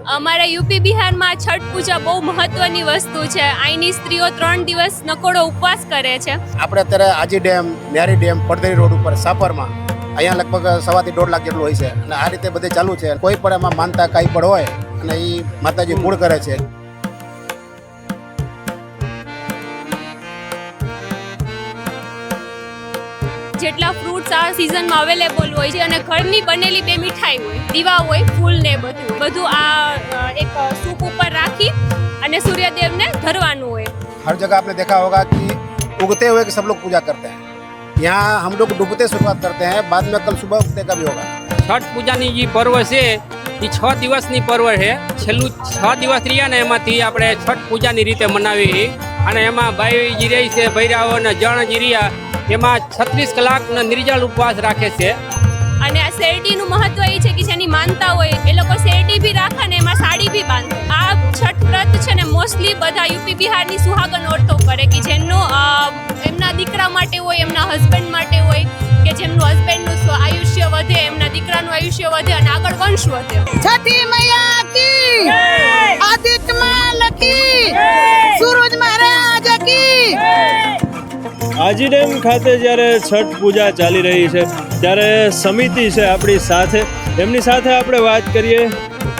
અમારા યુપી બિહારમાં છઠ પૂજા બહુ મહત્વની વસ્તુ છે. અહીંની સ્ત્રીઓ ત્રણ દિવસ નકોડો ઉપવાસ કરે છે. આપણે અત્યારે Aji dam, Nyari dam, Padadhari road ઉપર સાપરમાં અહીંયા લગભગ સવાથી દોઢ લાખ જેટલું હોય છે. અને આ રીતે બધે ચાલુ છે. કોઈ પણ એમાં માનતા કાંઈ પણ હોય અને એ માતાજી પૂર્ણ કરે છે. જેટલા ફ્રૂટ્સ આ સિઝનમાં અવેલેબલ હોય છે અને ઘરની બનેલી બે મીઠાઈ હોય દીવા હોય ફૂલ ને બધું બધું આ અ, એક સૂપ ઉપર રાખી અને સૂર્યદેવને ધરવાનું હોય हर जगह आपने देखा होगा कि उगते हुए के सब लोग पूजा करते हैं यहाँ हम लोग डूबते शुरुआत करते हैं बाद में कल सुबह उगते का भी होगा છઠ પૂજાની જે પર્વ છે એ છ દિવસની પર્વ છે છેલ્લું છ દિવસ રહ્યા ને એમાંથી આપણે છઠ પૂજાની રીતે મનાવી અને એમાં ભાઈ જે રહી છે ભૈરાઓ અને જણ જે રહ્યા એમાં છત્રીસ કલાકનો નિર્જળ ઉપવાસ રાખે છે. અને આ શેરડીનું મહત્વ એ છે કે જેની માનતા હોય એ લોકો શેરડી બી રાખે ને એમાં સાડી બી બાંધે. આ છઠ વ્રત છે ને મોસ્ટલી બધા યુપી બિહારની સુહાગન ઓળતો કરે કે જેમનો એમના દીકરા માટે હોય એમના હસબન્ડ માટે હોય કે જેમનું હસબન્ડનું આયુષ્ય વધે એમના દીકરાનું આયુષ્ય વધે અને આગળ વંશ વધે. છઠી મૈયા કી અધિક માલકી સૂરજ મહારાજ કી की આજી ડેમ ખાતે જ્યારે છઠ પૂજા ચાલી રહી છે ત્યારે સમિતિ છે આપણી સાથે એમની સાથે આપણે વાત કરીએ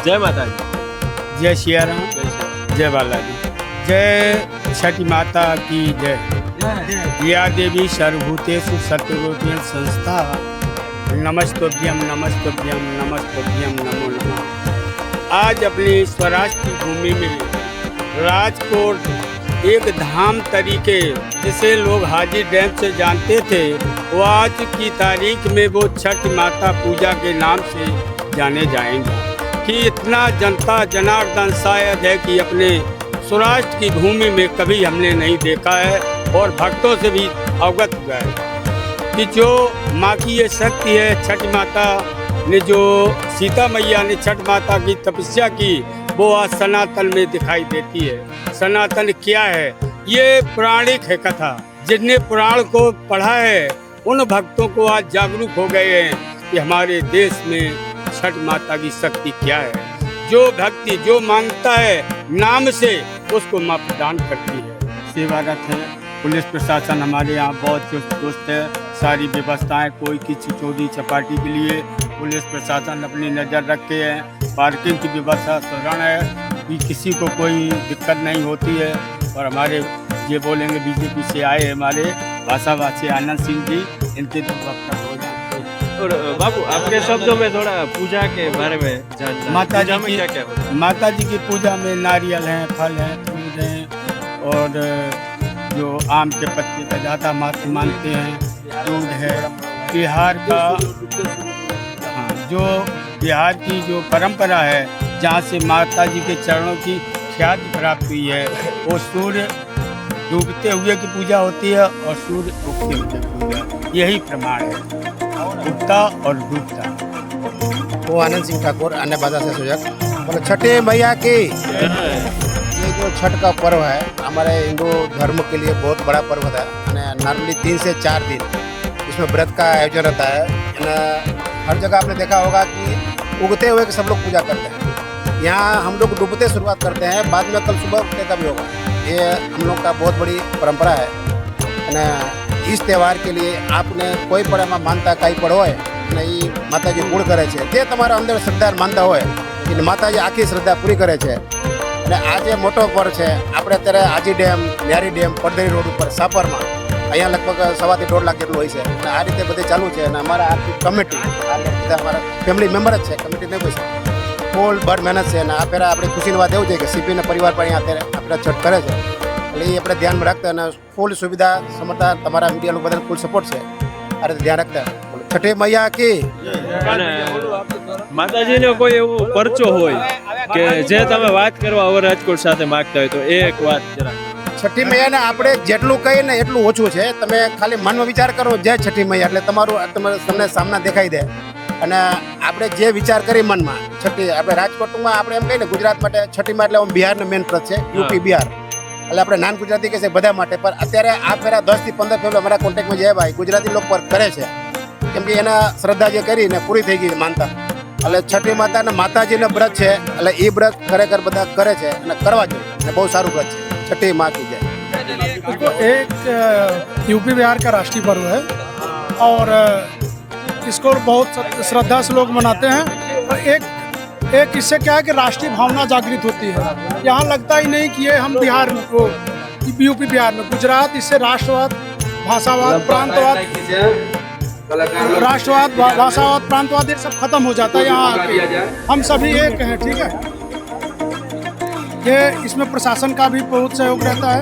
જય માતાજી जय सियाराम जय बालाजी जय छठी माता की जय या देवी सर्वभूतेषु सत्यरूपेण संस्था नमस्तोभ्यम नमस्तोभ्यम नमस्तोभ्यम नमो नमः आज अपनी स्वराष्ट्र की भूमि में राजकोट एक धाम तरीके जिसे लोग हाजी डैम से जानते थे, वो आज की तारीख में वो छठ माता पूजा के नाम से जाने जाएँगे। कि इतना जनता जनार्दन शायद है कि अपने स्वराष्ट्र की भूमि में कभी हमने नहीं देखा है और भक्तों से भी अवगत हुआ है। कि जो माँ की ये शक्ति है, छठ माता ने जो सीता मैया ने छठ माता की तपस्या की वो आज सनातन में दिखाई देती है। सनातन क्या है? ये पौराणिक है कथा। जिनने पुराण को पढ़ा है, उन भक्तों को आज जागरूक हो गए हैं कि हमारे देश में छठ माता की शक्ति क्या है। जो भक्ति, जो माँगता है, नाम से उसको माँ प्रदान करती है। सेवारत है। पुलिस प्रशासन हमारे यहाँ बहुत चुस्त दुरुस्त है। सारी व्यवस्थाएँ, कोई किसी चोरी चपाटी के लिए पुलिस प्रशासन अपनी नज़र रखे है। पार्किंग की व्यवस्था सुदृढ़ है कि किसी को कोई दिक्कत नहीं होती है और हमारे ये बोलेंगे बीजेपी से आए हमारे भाषाभाषी आनंद सिंह जी इनके तो हो जाते हैं। और बाबू आपके शब्दों में थोड़ा पूजा के बारे में जानना माता जी में की क्या क्या माता जी की पूजा में नारियल हैं फल हैं दूध हैं और जो आम के पत्ते का ज़्यादा महत्व मानते हैं दूध है। बिहार का हाँ जो बिहार की जो परंपरा है, जहाँ से माता जी के चरणों की ख्याति प्राप्त हुई है, वो सूर्य डूबते हुए की पूजा होती है और सूर्य उगते हुए की पूजा यही प्रमाण है। उगता और डूबता। वो आनंद सिंह ठाकुर, अन्य बाधा से सुजक बोले, छठे मैया की। ये जो छठ का पर्व है, हमारे हिंदू धर्म के लिए बहुत बड़ा पर्व है। नॉर्मली तीन से चार दिन। इसमें व्रत का आयोजन रहता है। हर जगह आपने देखा होगा कि उगते हुए के सब लोग पूजा करते हैं यहाँ हम लोग डूबते शुरुआत करते हैं बाद में कल सुबह उगते का भी होगा ये हम लोग का बहुत बड़ी परंपरा है અને इस त्यौहार के लिए आपने કોઈ પણ એમાં માનતા કાંઈ પણ હોય અને એ માતાજી પૂર્ણ કરે છે જે તમારા અંદર શ્રદ્ધા માનતા હોય એ માતાજી આખી શ્રદ્ધા પૂરી કરે છે અને આ જે મોટો પર્વ છે આપણે અત્યારે Aji dam Nyari dam Padadhari road ઉપર સાપરમાં અહીંયા લગભગ સવાથી દોઢ લાખ જેટલું હોય છે. અને આ રીતે બધે ચાલુ છે અને અમારા આખી કમિટી બધા અમારા ફેમિલી મેમ્બર જ છે. કમિટી નહીં પૂછે ફૂલ બર મહેનત છે. અને આ પહેલાં આપણે ખુશીની વાત એવું છે કે સીપીના પરિવાર પણ અત્યારે આપણે છઠ કરે છે. એટલે એ આપણે ધ્યાનમાં રાખતા અને ફૂલ સુવિધા સમર્થા તમારા મીડિયા લોકો બધાને ફૂલ સપોર્ટ છે. આ રીતે ધ્યાન રાખતા. છઠે મૈયા કી? માતાજીનો કોઈ એવો પરચો હોય કે જે તમે વાત કરવા હવે રાજકોટ સાથે માંગતા હોય તો એક વાત જરા છઠ્ઠી મૈયાને આપણે જેટલું કહીએ ને એટલું ઓછું છે. તમે ખાલી મનમાં વિચાર કરો જય છઠ્ઠી મૈયા એટલે તમારું તમારે તમને સામના દેખાઈ દે. અને આપણે જે વિચાર કરી મનમાં છઠ્ઠી આપણે રાજકોટમાં આપણે એમ કહીએ ને ગુજરાત માટે છઠ્ઠીમાં એટલે આમ બિહારનો મેન પ્રત છે યુપી બિહાર. એટલે આપણે નાન ગુજરાતી કહે છે બધા માટે પણ અત્યારે આ ફેરા દસથી પંદર ફેબ્રુઆરી અમારા કોન્ટેક્ટમાં જે ભાઈ ગુજરાતી લોકો પર કરે છે કેમ કે એના શ્રદ્ધા જે કરી ને પૂરી થઈ ગઈ માનતા. એટલે છઠ્ઠી માતાના માતાજીનો વ્રત છે એટલે એ વ્રત ખરેખર બધા કરે છે અને કરવા જોઈએ અને બહુ સારું વ્રત છે. छठे माँ की जय इसको एक यूपी बिहार का राष्ट्रीय पर्व है। और इसको बहुत श्रद्धा से लोग मनाते हैं। और एक एक इससे क्या है कि राष्ट्रीय भावना जागृत होती है। यहाँ लगता ही नहीं कि ये हम बिहार में को यूपी बिहार में गुजरात इससे राष्ट्रवाद भाषावाद प्रांतवाद राष्ट्रवाद भाषावाद प्रांतवाद ये सब खत्म हो जाता है। यहाँ हम सभी एक हैं ठीक है? ये इसमें प्रशासन का भी बहुत सहयोग रहता है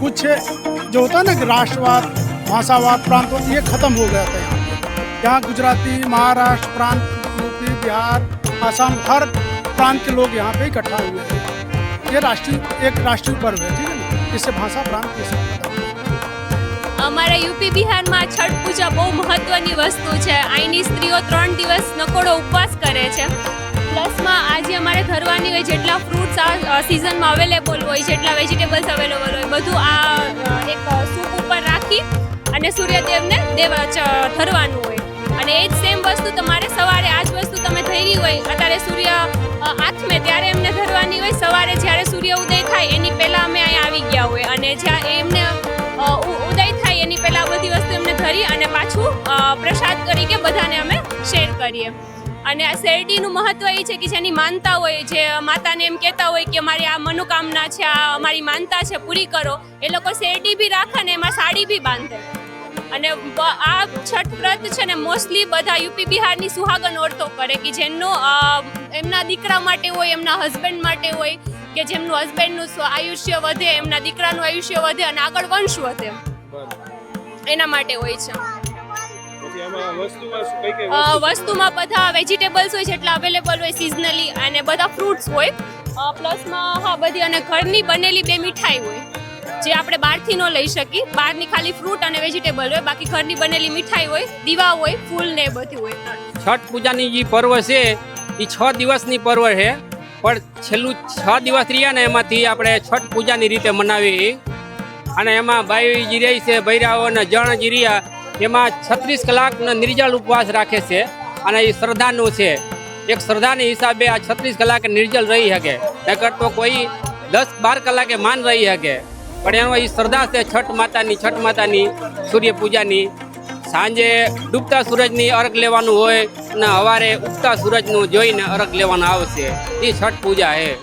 कुछ जो होता है ना कि राष्ट्रवाद भाषावाद प्रांतवाद ये खत्म हो गया था यहाँ पे। यहाँ गुजराती महाराष्ट्र प्रांत यूपी बिहार असम हर प्रांत के लोग यहाँ पे इकट्ठा हुए हैं ये राष्ट्रीय एक राष्ट्रीय पर्व है ठीक है ना इससे भाषा प्रांत ये सब खत्म हो गया। અમારા યુપી બિહારમાં છઠ પૂજા બહુ મહત્વની વસ્તુ છે અહીંની સ્ત્રીઓ ત્રણ દિવસ નકોડો ઉપવાસ કરે છે પ્લસમાં આજે અમારે ધરવાની હોય જેટલા ફ્રૂટ્સ આ સિઝનમાં અવેલેબલ હોય, જેટલા વેજીટેબલ્સ અવેલેબલ હોય, બધું આ એક સૂપ ઉપર રાખી અને સૂર્યદેવને દેવા ધરવાનું હોય. અને એ જ સેમ વસ્તુ તમારે સવારે, આ જ વસ્તુ તમે થઈ ગઈ હોય, અત્યારે સૂર્ય આથમે ત્યારે એમને ધરવાની હોય, સવારે જ્યારે સૂર્ય ઉદય થાય, એની પહેલાં અમે અહીંયા આવી ગયા હોય. અને જ્યાં એમને ઉદય થાય, એની પહેલાં બધી વસ્તુ એમને ધરી અને પાછું પ્રસાદ તરીકે બધાને અમે શેર કરીએ. અને આ શેરડીનું મહત્વ એ છે કે જેની માનતા હોય જે માતાને એમ કહેતા હોય કે મારી આ મનોકામના છે આ અમારી માનતા છે પૂરી કરો. એ લોકો શેરડી બી રાખે ને એમાં સાડી બી બાંધે. અને આ છઠ વ્રત છે ને મોસ્ટલી બધા યુપી બિહારની સુહાગન ઓરતો કરે કે જેમનો એમના દીકરા માટે હોય એમના હસબન્ડ માટે હોય કે જેમનું હસબન્ડનું આયુષ્ય વધે એમના દીકરાનું આયુષ્ય વધે અને આગળ વંશ વધે. એના માટે હોય છે. વસ્તુમાં બધા વેજીટેબલ્સ હોય છે એટલે અવેલેબલ હોય સિઝનલી અને બધા ફ્રૂટ્સ હોય. પ્લસમાં હા બધી અને ઘરની બનેલી બે મીઠાઈ હોય જે આપણે બહારથી ન લઈ શકીએ. બહારની ખાલી ફ્રૂટ અને વેજીટેબલ હોય બાકી ઘરની બનેલી મીઠાઈ હોય દીવા હોય ફૂલ ને એ બધું હોય. છઠ પૂજાની જે પર્વ છે એ છ દિવસની પર્વ છે. પણ છેલ્લું છ દિવસ રહ્યા ને એમાંથી આપણે છઠ પૂજાની રીતે મનાવી અને એમાં ભાઈ જે રહી છે ભૈરાઓ અને જણ જે રહ્યા. એમાં છત્રીસ કલાકનો નિર્જળ ઉપવાસ રાખે છે અને એ શ્રદ્ધાનું છે. એક શ્રદ્ધાની હિસાબે આ છત્રીસ કલાકે નિર્જળ રહી શકે. નકર તો કોઈ દસ બાર કલાકે માન રહી શકે. પણ એનો એ શ્રદ્ધા છે છઠ માતાની છઠ માતાની, સૂર્ય પૂજાની. સાંજે ડૂબતા સૂરજની અર્ઘ લેવાનું હોય અને સવારે ઉગતા સૂરજનું જોઈને અર્ઘ લેવાનું આવશે. એ છઠ પૂજા છે